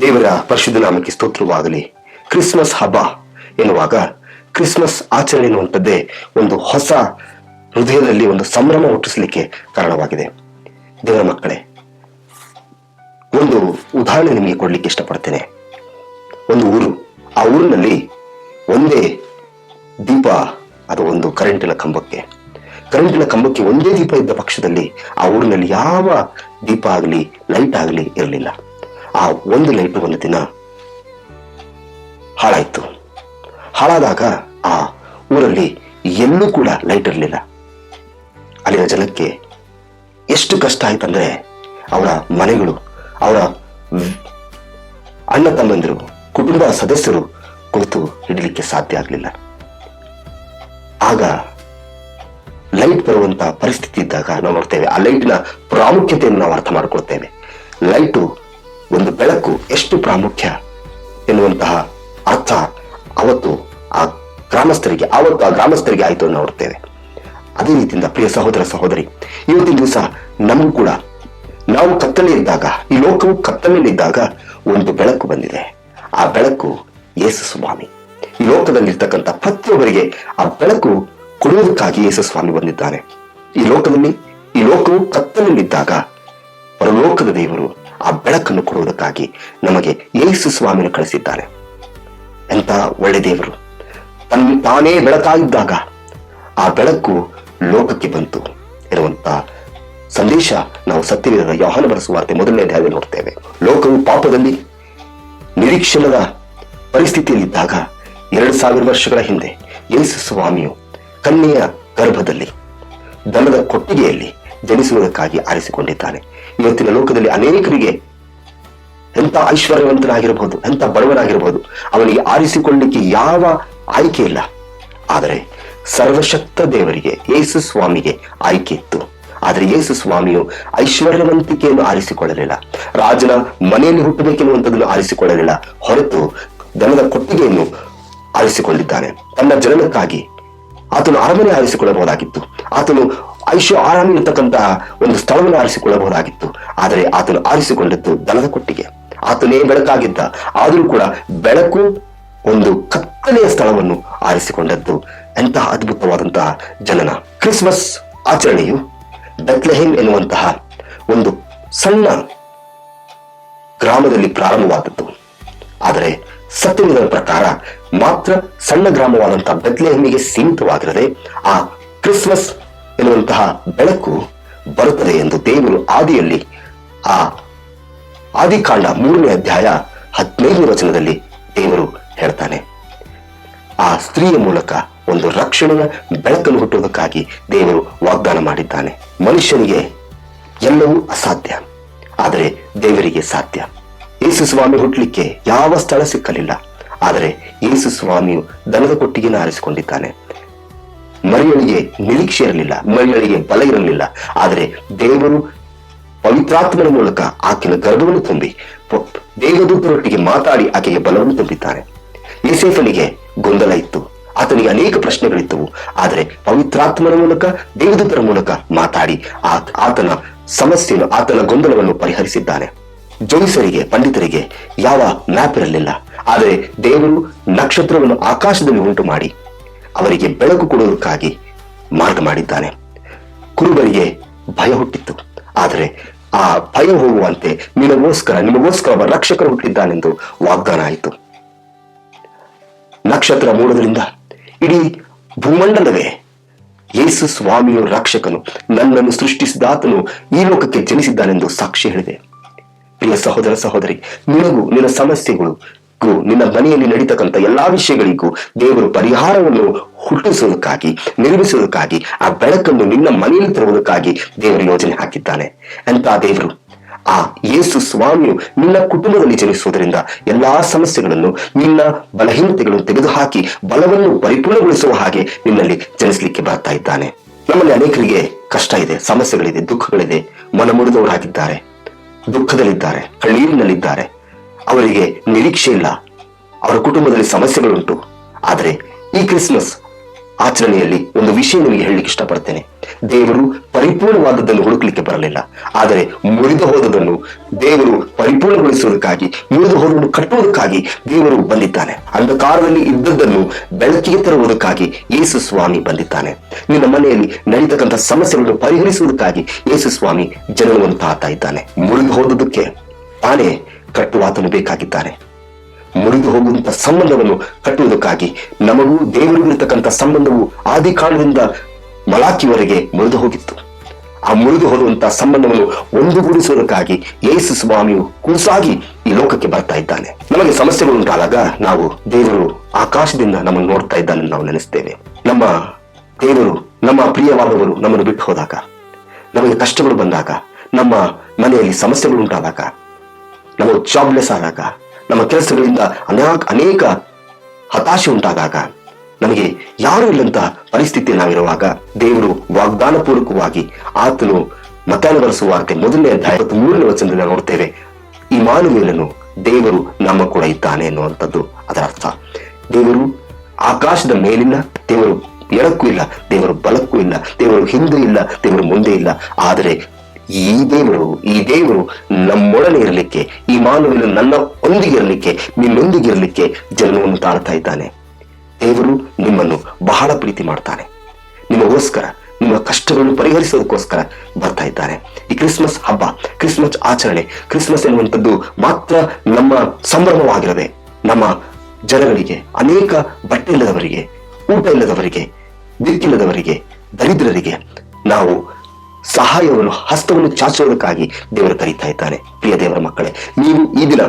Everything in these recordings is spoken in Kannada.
ದೇವರ ಪರಿಶುದ್ಧ ನಾಮಕ್ಕೆ ಸ್ತೋತ್ರವಾಗಲಿ. ಕ್ರಿಸ್ಮಸ್ ಹಬ್ಬ ಎನ್ನುವಾಗ ಕ್ರಿಸ್ಮಸ್ ಆಚರಣೆ ಎನ್ನುವಂಥದ್ದೇ ಒಂದು ಹೊಸ ಹೃದಯದಲ್ಲಿ ಒಂದು ಸಂಭ್ರಮ ಹುಟ್ಟಿಸಲಿಕ್ಕೆ ಕಾರಣವಾಗಿದೆ. ದೇವರ ಮಕ್ಕಳೇ, ಒಂದು ಉದಾಹರಣೆ ನಿಮಗೆ ಕೊಡಲಿಕ್ಕೆ ಇಷ್ಟಪಡ್ತೇನೆ. ಒಂದು ಊರು, ಆ ಊರಿನಲ್ಲಿ ಒಂದೇ ದೀಪ ಅದು ಒಂದು ಕರೆಂಟಿನ ಕಂಬಕ್ಕೆ. ಕರೆಂಟಿನ ಕಂಬಕ್ಕೆ ಒಂದೇ ದೀಪ ಇದ್ದ ಪಕ್ಷದಲ್ಲಿ ಆ ಊರಿನಲ್ಲಿ ಯಾವ ದೀಪ ಆಗಲಿ, ಲೈಟ್ ಆಗಲಿ ಇರಲಿಲ್ಲ. ಆ ಒಂದು ಲೈಟು ಒಂದು ದಿನ ಹಾಳಾಯ್ತು. ಹಾಳಾದಾಗ ಆ ಊರಲ್ಲಿ ಎಲ್ಲೂ ಕೂಡ ಲೈಟ್ ಇರಲಿಲ್ಲ. ಅಲ್ಲಿನ ಜನಕ್ಕೆ ಎಷ್ಟು ಕಷ್ಟ ಆಯ್ತಂದ್ರೆ ಅವರ ಮನೆಗಳು, ಅವರ ಅಣ್ಣ ತಮ್ಮಂದಿರು ಕುಟುಂಬದ ಸದಸ್ಯರು ಕುಳಿತು ಇಡಲಿಕ್ಕೆ ಸಾಧ್ಯ ಆಗಲಿಲ್ಲ. ಆಗ ಲೈಟ್ ಬರುವಂತಹ ಪರಿಸ್ಥಿತಿ ಇದ್ದಾಗ ನಾವು ನೋಡ್ತೇವೆ, ಆ ಲೈಟಿನ ಪ್ರಾಮುಖ್ಯತೆಯನ್ನು ನಾವು ಅರ್ಥ ಮಾಡ್ಕೊಳ್ತೇವೆ. ಲೈಟು ಒಂದು ಬೆಳಕು ಎಷ್ಟು ಪ್ರಾಮುಖ್ಯ ಎನ್ನುವಂತಹ ಅರ್ಥ ಅವತ್ತು ಆ ಗ್ರಾಮಸ್ಥರಿಗೆ ಆವತ್ತು ಆ ಗ್ರಾಮಸ್ಥರಿಗೆ ಆಯಿತು ನೋಡ್ತೇವೆ. ಅದೇ ರೀತಿಯಿಂದ ಪ್ರಿಯ ಸಹೋದರ ಸಹೋದರಿ, ಇವತ್ತಿನ ದಿವಸ ನಮಗೂ ಕೂಡ ನಾವು ಕತ್ತಲೆ ಇದ್ದಾಗ, ಈ ಲೋಕವು ಕತ್ತಲೆಯಲ್ಲಿದ್ದಾಗ ಒಂದು ಬೆಳಕು ಬಂದಿದೆ. ಆ ಬೆಳಕು ಯೇಸು ಸ್ವಾಮಿ. ಈ ಲೋಕದಲ್ಲಿರ್ತಕ್ಕಂಥ ಪ್ರತಿಯೊಬ್ಬರಿಗೆ ಆ ಬೆಳಕು ಕೊಡುವುದಕ್ಕಾಗಿ ಯೇಸು ಸ್ವಾಮಿ ಬಂದಿದ್ದಾರೆ. ಈ ಲೋಕದಲ್ಲಿ, ಈ ಲೋಕವು ಕತ್ತಲೆಯಲ್ಲಿದ್ದಾಗ ಪರಲೋಕದ ದೇವರು ಆ ಬೆಳಕನ್ನು ಕೊಡುವುದಕ್ಕಾಗಿ ನಮಗೆ ಯೇಸು ಸ್ವಾಮಿನ ಕಳಿಸಿದ್ದಾನೆ ಎಂತ ಒಳ್ಳೆ ದೇವರು. ತನ್ನ ತಾನೇ ಬೆಳಕಾಗಿದ್ದಾಗ ಆ ಬೆಳಕು ಲೋಕಕ್ಕೆ ಬಂತು ಇರುವಂತ ಸಂದೇಶ ನಾವು ಸತ್ಯವಿರದ ಯೋಹಾನ ಬರೆಸುವಾರ್ತೆ ಮೊದಲನೇ ಅಧ್ಯಾಯದಲ್ಲಿ ನೋಡ್ತೇವೆ. ಲೋಕವು ಪಾಪದಲ್ಲಿ ನಿರೀಕ್ಷಣದ ಪರಿಸ್ಥಿತಿಯಲ್ಲಿದ್ದಾಗ ಎರಡು ಸಾವಿರ ವರ್ಷಗಳ ಹಿಂದೆ ಯೇಸು ಸ್ವಾಮಿಯು ಕನ್ಯೆಯ ಗರ್ಭದಲ್ಲಿ ದನದ ಕೊಟ್ಟಿಗೆಯಲ್ಲಿ ಜನಿಸುವುದಕ್ಕಾಗಿ ಆರಿಸಿಕೊಂಡಿದ್ದಾನೆ. ಇವತ್ತಿನ ಲೋಕದಲ್ಲಿ ಅನೇಕರಿಗೆ ಎಂತ ಐಶ್ವರ್ಯವಂತನಾಗಿರಬಹುದು ಎಂತ ಬಡವನಾಗಿರಬಹುದು ಅವನಿಗೆ ಆರಿಸಿಕೊಳ್ಳಿಕ್ಕೆ ಯಾವ ಆಯ್ಕೆ ಇಲ್ಲ. ಆದರೆ ಸರ್ವಶಕ್ತ ದೇವರಿಗೆ, ಯೇಸು ಸ್ವಾಮಿಗೆ ಆಯ್ಕೆ ಇತ್ತು. ಆದರೆ ಯೇಸು ಸ್ವಾಮಿಯು ಐಶ್ವರ್ಯವಂತಿಕೆಯನ್ನು ಆರಿಸಿಕೊಳ್ಳಲಿಲ್ಲ. ರಾಜನ ಮನೆಯಲ್ಲಿ ಹುಟ್ಟಬೇಕೆನ್ನುವಂಥದ್ದನ್ನು ಆರಿಸಿಕೊಳ್ಳಲಿಲ್ಲ. ಹೊರತು ದನದ ಕೊಟ್ಟಿಗೆಯನ್ನು ಆರಿಸಿಕೊಂಡಿದ್ದಾನೆ. ತನ್ನ ಜನನಕ್ಕಾಗಿ ಆತನು ಅರಮನೆ ಆರಿಸಿಕೊಳ್ಳಬಹುದಾಗಿತ್ತು. ಆತನು ಐಶ್ವ ಆರಾಮಿ ಇರತಕ್ಕಂತಹ ಒಂದು ಸ್ಥಳವನ್ನು ಆರಿಸಿಕೊಳ್ಳಬಹುದಾಗಿತ್ತು. ಆದರೆ ಆತನು ಆರಿಸಿಕೊಂಡದ್ದು ದನದ ಕೊಟ್ಟಿಗೆ. ಆತನೇ ಬೆಳಕಾಗಿದ್ದ. ಆದರೂ ಕೂಡ ಬೆಳಕು ಒಂದು ಕತ್ತಲೆಯ ಸ್ಥಳವನ್ನು ಆರಿಸಿಕೊಂಡದ್ದು. ಎಂತಹ ಅದ್ಭುತವಾದಂತಹ ಜನನ. ಕ್ರಿಸ್ಮಸ್ ಆಚರಣೆಯು ಬೆತ್ಲೆಹೇಮ್ ಎನ್ನುವಂತಹ ಒಂದು ಸಣ್ಣ ಗ್ರಾಮದಲ್ಲಿ ಪ್ರಾರಂಭವಾದದ್ದು. ಆದರೆ ಸತ್ಯದ ಪ್ರಕಾರ ಮಾತ್ರ ಸಣ್ಣ ಗ್ರಾಮವಾದಂತಹ ಬೆತ್ಲೆಹೇಮಿಗೆ ಸೀಮಿತವಾಗಿರದೆ ಆ ಕ್ರಿಸ್ಮಸ್ ಎನ್ನುವಂತಹ ಬೆಳಕು ಬರುತ್ತದೆ ಎಂದು ದೇವರು ಆದಿಯಲ್ಲಿ ಆ ಆದಿಕಾಂಡ ಮೂರನೇ ಅಧ್ಯಾಯ ಹದಿನೈದನೇ ವಚನದಲ್ಲಿ ದೇವರು ಹೇಳ್ತಾನೆ. ಆ ಸ್ತ್ರೀಯ ಮೂಲಕ ಒಂದು ರಕ್ಷಣೆಯ ಬೆಳಕನ್ನು ಹುಟ್ಟುವುದಕ್ಕಾಗಿ ದೇವರು ವಾಗ್ದಾನ ಮಾಡಿದ್ದಾನೆ. ಮನುಷ್ಯನಿಗೆ ಎಲ್ಲವೂ ಅಸಾಧ್ಯ. ಆದರೆ ದೇವರಿಗೆ ಸಾಧ್ಯ. ಯೇಸು ಸ್ವಾಮಿ ಹುಟ್ಟಲಿಕ್ಕೆ ಯಾವ ಸ್ಥಳ ಸಿಕ್ಕಲಿಲ್ಲ. ಆದರೆ ಯೇಸು ಸ್ವಾಮಿಯು ದನದ ಕೊಟ್ಟಿಗೆನ ಆರಿಸಿಕೊಂಡಿದ್ದಾನೆ. ಮರಿಯಳಿಗೆ ನಿರೀಕ್ಷೆ ಇರಲಿಲ್ಲ, ಮರಿಯಳಿಗೆ ಬಲ ಇರಲಿಲ್ಲ. ಆದರೆ ದೇವರು ಪವಿತ್ರಾತ್ಮನ ಮೂಲಕ ಆಕೆಯ ಗರ್ಭವನ್ನು ತುಂಬಿ ದೇವದೂತರೊಟ್ಟಿಗೆ ಮಾತಾಡಿ ಆಕೆಗೆ ಬಲವನ್ನು ತುಂಬಿದ್ದಾನೆ ಯೋಸೇಫನಿಗೆ ಗೊಂದಲ ಇತ್ತು. ಆತನಿಗೆ ಅನೇಕ ಪ್ರಶ್ನೆಗಳಿದ್ದವು. ಆದರೆ ಪವಿತ್ರಾತ್ಮನ ಮೂಲಕ ದೇವದೂತರ ಮೂಲಕ ಮಾತಾಡಿ ಆತನ ಸಮಸ್ಯೆಯನ್ನು, ಆತನ ಗೊಂದಲವನ್ನು ಪರಿಹರಿಸಿದ್ದಾನೆ. ಜೋಯಿಸರಿಗೆ, ಪಂಡಿತರಿಗೆ ಯಾವ ಮ್ಯಾಪ್ ಇರಲಿಲ್ಲ. ಆದರೆ ದೇವರು ನಕ್ಷತ್ರವನ್ನು ಆಕಾಶದಲ್ಲಿ ಉಂಟು ಮಾಡಿ ಅವರಿಗೆ ಬೆಳಕು ಕೊಡುವುದಕ್ಕಾಗಿ ಮಾರ್ಗ ಮಾಡಿದ್ದಾನೆ. ಕುರುಬರಿಗೆ ಭಯ ಹುಟ್ಟಿತ್ತು. ಆದರೆ ಆ ಭಯ ಹೋಗುವಂತೆ ನಿನಗೋಸ್ಕರ, ನಿಮಗೋಸ್ಕರ ಒಬ್ಬ ರಕ್ಷಕರು ಹುಟ್ಟಿದ್ದಾನೆಂದು ವಾಗ್ದಾನ ಆಯಿತು. ನಕ್ಷತ್ರ ಮೂಡೋದ್ರಿಂದ ಇಡೀ ಭೂಮಂಡಲವೇ ಯೇಸು ಸ್ವಾಮಿಯು ರಕ್ಷಕನು, ನನ್ನನ್ನು ಸೃಷ್ಟಿಸಿದಾತನು ಈ ಲೋಕಕ್ಕೆ ಜನಿಸಿದ್ದಾನೆಂದು ಸಾಕ್ಷಿ ಹೇಳಿದೆ. ಪ್ರಿಯ ಸಹೋದರ ಸಹೋದರಿ, ನಿನಗೂ ನಿನ್ನ ಸಮಸ್ಯೆಗಳು ನಿನ್ನ ಮನೆಯಲ್ಲಿ ನಡೀತಕ್ಕಂಥ ಎಲ್ಲಾ ವಿಷಯಗಳಿಗೂ ದೇವರು ಪರಿಹಾರವನ್ನು ಹುಟ್ಟಿಸುವುದಕ್ಕಾಗಿ, ನಿರ್ಮಿಸುವುದಕ್ಕಾಗಿ, ಆ ಬೆಳಕನ್ನು ನಿನ್ನ ಮನೆಯಲ್ಲಿ ತರುವುದಕ್ಕಾಗಿ ದೇವರು ಯೋಜನೆ ಹಾಕಿದ್ದಾನೆ. ಅಂತ ದೇವರು, ಆ ಯೇಸು ಸ್ವಾಮಿಯು ನಿನ್ನ ಕುಟುಂಬದಲ್ಲಿ ಜನಿಸುವುದರಿಂದ ಎಲ್ಲಾ ಸಮಸ್ಯೆಗಳನ್ನು, ನಿನ್ನ ಬಲಹೀನತೆಗಳನ್ನು ತೆಗೆದುಹಾಕಿ, ಬಲವನ್ನು ಪರಿಪೂರ್ಣಗೊಳಿಸುವ ಹಾಗೆ ನಿನ್ನಲ್ಲಿ ಜನಿಸಲಿಕ್ಕೆ ಬರ್ತಾ ಇದ್ದಾನೆ. ನಮ್ಮಲ್ಲಿ ಅನೇಕರಿಗೆ ಕಷ್ಟ ಇದೆ, ಸಮಸ್ಯೆಗಳಿದೆ, ದುಃಖಗಳಿದೆ. ಮನಮುರಿದವರಾಗಿದ್ದಾರೆ ದುಃಖದಲ್ಲಿದ್ದಾರೆ, ಕಣ್ಣೀರಿನಲ್ಲಿದ್ದಾರೆ. ಅವರಿಗೆ ನಿರೀಕ್ಷೆ ಇಲ್ಲ. ಅವರ ಕುಟುಂಬದಲ್ಲಿ ಸಮಸ್ಯೆಗಳುಂಟು. ಆದರೆ ಈ ಕ್ರಿಸ್ಮಸ್ ಆಚರಣೆಯಲ್ಲಿ ಒಂದು ವಿಷಯ ನಿಮಗೆ ಹೇಳಲಿಕ್ಕೆ ಇಷ್ಟಪಡ್ತೇನೆ. ದೇವರು ಪರಿಪೂರ್ಣವಾದದ್ದನ್ನು ಹುಡುಕ್ಲಿಕ್ಕೆ ಬರಲಿಲ್ಲ. ಆದರೆ ಮುರಿದು ಹೋದದನ್ನು ದೇವರು ಪರಿಪೂರ್ಣಗೊಳಿಸುವುದಕ್ಕಾಗಿ, ಮುರಿದು ಹೋದನ್ನು ಕಟ್ಟುವುದಕ್ಕಾಗಿ ದೇವರು ಬಂದಿದ್ದಾನೆ. ಅಂಧಕಾರದಲ್ಲಿ ಇದ್ದದ್ದನ್ನು ಬೆಳಕಿಗೆ ತರುವುದಕ್ಕಾಗಿ ಯೇಸು ಸ್ವಾಮಿ ಬಂದಿದ್ದಾನೆ. ನಿನ್ನ ಮನೆಯಲ್ಲಿ ನಡೀತಕ್ಕಂಥ ಸಮಸ್ಯೆಗಳನ್ನು ಪರಿಹರಿಸುವುದಕ್ಕಾಗಿ ಯೇಸು ಸ್ವಾಮಿ ಜನರುವಂತಹ ತಾತಾ ಇದ್ದಾನೆ. ಮುರಿದು ಹೋದದಕ್ಕೆ ತಾನೇ ಕಟ್ಟುವಾತನು ಬೇಕಾಗಿದ್ದಾರೆ. ಮುರಿದು ಹೋಗುವಂತ ಸಂಬಂಧವನ್ನು ಕಟ್ಟುವುದಕ್ಕಾಗಿ ನಮಗೂ ದೇವರಿಗಿರತಕ್ಕಂಥ ಸಂಬಂಧವು ಆದಿ ಕಾಲದಿಂದ ಮಲಾಕಿವರೆಗೆ ಮುರಿದು ಹೋಗಿತ್ತು. ಆ ಮುರಿದು ಹೋಗುವಂತ ಸಂಬಂಧವನ್ನು ಒಂದುಗೂಡಿಸುವುದಕ್ಕಾಗಿ ಯೇಸು ಸ್ವಾಮಿಯು ಕೂಸಾಗಿ ಈ ಲೋಕಕ್ಕೆ ಬರ್ತಾ ಇದ್ದಾನೆ. ನಮಗೆ ಸಮಸ್ಯೆಗಳು ಉಂಟಾದಾಗ ನಾವು ದೇವರು ಆಕಾಶದಿಂದ ನಮ್ಮನ್ನು ನೋಡ್ತಾ ಇದ್ದಾನೆ ನಾವು ನೆನೆಸ್ತೇವೆ. ನಮ್ಮ ದೇವರು, ನಮ್ಮ ಪ್ರಿಯವಾದವರು ನಮ್ಮನ್ನು ಬಿಟ್ಟು ಹೋದಾಗ, ನಮಗೆ ಕಷ್ಟಗಳು ಬಂದಾಗ, ನಮ್ಮ ಮನೆಯಲ್ಲಿ ಸಮಸ್ಯೆಗಳು ಉಂಟಾದಾಗ ನಾವು ಜಾಬ್ಲೆಸ್ ಆದಾಗ ನಮ್ಮ ಕೆಲಸಗಳಿಂದ ಅನೇಕ ಅನೇಕ ಹತಾಶೆ ಉಂಟಾದಾಗ ನಮಗೆ ಯಾರು ಇಲ್ಲಂತ ಪರಿಸ್ಥಿತಿ ನಾವಿರುವಾಗ ದೇವರು ವಾಗ್ದಾನ ಪೂರ್ವಕವಾಗಿ ಆತನು ಮತಾನ ಬರೆಸುವಾರ್ತೆ ಮೊದಲನೇ ಅಧ್ಯಾಯ ಮೂರನೇ ವಚನದಿಂದ ನಾವು ನೋಡ್ತೇವೆ. ಈ ಮಾನವೀಯನನ್ನು ದೇವರು ನಮ್ಮ ಕೂಡ ಇದ್ದಾನೆ ಅನ್ನುವಂಥದ್ದು ಅದರ ಅರ್ಥ. ದೇವರು ಆಕಾಶದ ಮೇಲಿನ ದೇವರು ಎಡಕ್ಕೂ ಇಲ್ಲ, ದೇವರು ಬಲಕ್ಕೂ ಇಲ್ಲ, ದೇವರು ಹಿಂದೆ ಇಲ್ಲ, ದೇವರು ಮುಂದೆ ಇಲ್ಲ, ಆದರೆ ಈ ದೇವರು ಈ ದೇವರು ನಮ್ಮೊಡನೆ ಇರಲಿಕ್ಕೆ, ಈ ಮಾನವನು ನನ್ನ ಒಂದಿಗೆ ಇರಲಿಕ್ಕೆ ನಿನ್ನೊಂದಿಗೆ ಇರಲಿಕ್ಕೆ ಜನ್ಮವನ್ನು ತಾಳ್ತಾ ಇದ್ದಾನೆ. ದೇವರು ನಿಮ್ಮನ್ನು ಬಹಳ ಪ್ರೀತಿ ಮಾಡ್ತಾನೆ. ನಿಮಗೋಸ್ಕರ ನಿಮ್ಮ ಕಷ್ಟಗಳನ್ನು ಪರಿಹರಿಸೋದಕ್ಕೋಸ್ಕರ ಬರ್ತಾ ಇದ್ದಾರೆ ಈ ಕ್ರಿಸ್ಮಸ್ ಹಬ್ಬ, ಕ್ರಿಸ್ಮಸ್ ಆಚರಣೆ, ಕ್ರಿಸ್ಮಸ್ ಎನ್ನುವಂಥದ್ದು ಮಾತ್ರ ನಮ್ಮ ಸಂಭ್ರಮವಾಗಿರದೆ, ನಮ್ಮ ಜನಗಳಿಗೆ, ಅನೇಕ ಬಟ್ಟೆ ಇಲ್ಲದವರಿಗೆ, ಊಟ ಇಲ್ಲದವರಿಗೆ ದಿಕ್ಕಿಲ್ಲದವರಿಗೆ ದರಿದ್ರರಿಗೆ ನಾವು ಸಹಾಯವನ್ನು, ಹಸ್ತವನ್ನು ಚಾಚುವುದಕ್ಕಾಗಿ ದೇವರು ಕರೀತಾ ಇದ್ದಾನೆ ಪ್ರಿಯ ದೇವರ ಮಕ್ಕಳೇ, ನೀವು ಈ ದಿನ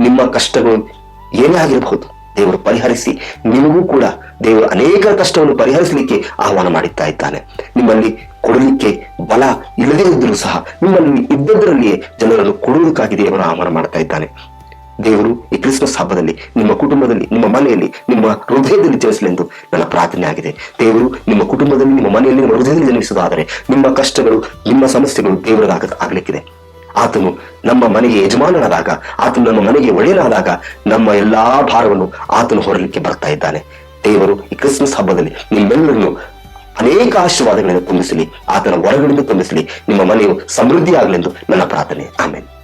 ನಿಮ್ಮ ಕಷ್ಟಗಳು ಏನೇ ಆಗಿರಬಹುದು, ದೇವರು ಪರಿಹರಿಸಿ, ನಿಮಗೂ ಕೂಡ ದೇವರು ಅನೇಕ ಕಷ್ಟವನ್ನು ಪರಿಹರಿಸಲಿಕ್ಕೆ ಆಹ್ವಾನ ಮಾಡುತ್ತಾ ಇದ್ದಾನೆ. ನಿಮ್ಮಲ್ಲಿ ಕೊಡಲಿಕ್ಕೆ ಬಲ ಇಲ್ಲದೇ ಇದ್ದರೂ ಸಹ, ನಿಮ್ಮಲ್ಲಿ ಇದ್ದದರಲ್ಲಿಯೇ ಜನರನ್ನು ಕೊಡುವುದಕ್ಕಾಗಿ ದೇವರು ಆಹ್ವಾನ ಮಾಡ್ತಾ ಇದ್ದಾನೆ. ದೇವರು ಈ ಕ್ರಿಸ್ಮಸ್ ಹಬ್ಬದಲ್ಲಿ ನಿಮ್ಮ ಕುಟುಂಬದಲ್ಲಿ, ನಿಮ್ಮ ಮನೆಯಲ್ಲಿ, ನಿಮ್ಮ ಹೃದಯದಲ್ಲಿ ಜನಿಸಲೆಂದು ನನ್ನ ಪ್ರಾರ್ಥನೆ ಆಗಿದೆ. ದೇವರು ನಿಮ್ಮ ಕುಟುಂಬದಲ್ಲಿ, ನಿಮ್ಮ ಮನೆಯಲ್ಲಿ, ನಿಮ್ಮ ಹೃದಯದಲ್ಲಿ ಜನಿಸುವುದಾದರೆ ನಿಮ್ಮ ಕಷ್ಟಗಳು, ನಿಮ್ಮ ಸಮಸ್ಯೆಗಳು ದೇವರದಾಗ ಆಗ್ಲಿಕ್ಕಿದೆ. ಆತನು ನಮ್ಮ ಮನೆಗೆ ಯಜಮಾನನಾದಾಗ, ಆತನು ನಮ್ಮ ಮನೆಗೆ ಒಳ್ಳೆಯನಾದಾಗ ನಮ್ಮ ಎಲ್ಲಾ ಭಾರವನ್ನು ಆತನು ಹೊರಲಿಕ್ಕೆ ಬರ್ತಾ ಇದ್ದಾನೆ. ದೇವರು ಈ ಕ್ರಿಸ್ಮಸ್ ಹಬ್ಬದಲ್ಲಿ ನಿಮ್ಮೆಲ್ಲರನ್ನು ಅನೇಕ ಆಶೀರ್ವಾದಗಳಿಂದ ತುಂಬಿಸಲಿ, ಆತನ ಹೊರಗಡೆಯಿಂದ ತುಂಬಿಸಲಿ, ನಿಮ್ಮ ಮನೆಯು ಸಮೃದ್ಧಿಯಾಗಲೆಂದು ನನ್ನ ಪ್ರಾರ್ಥನೆ. ಆಮೇಲೆ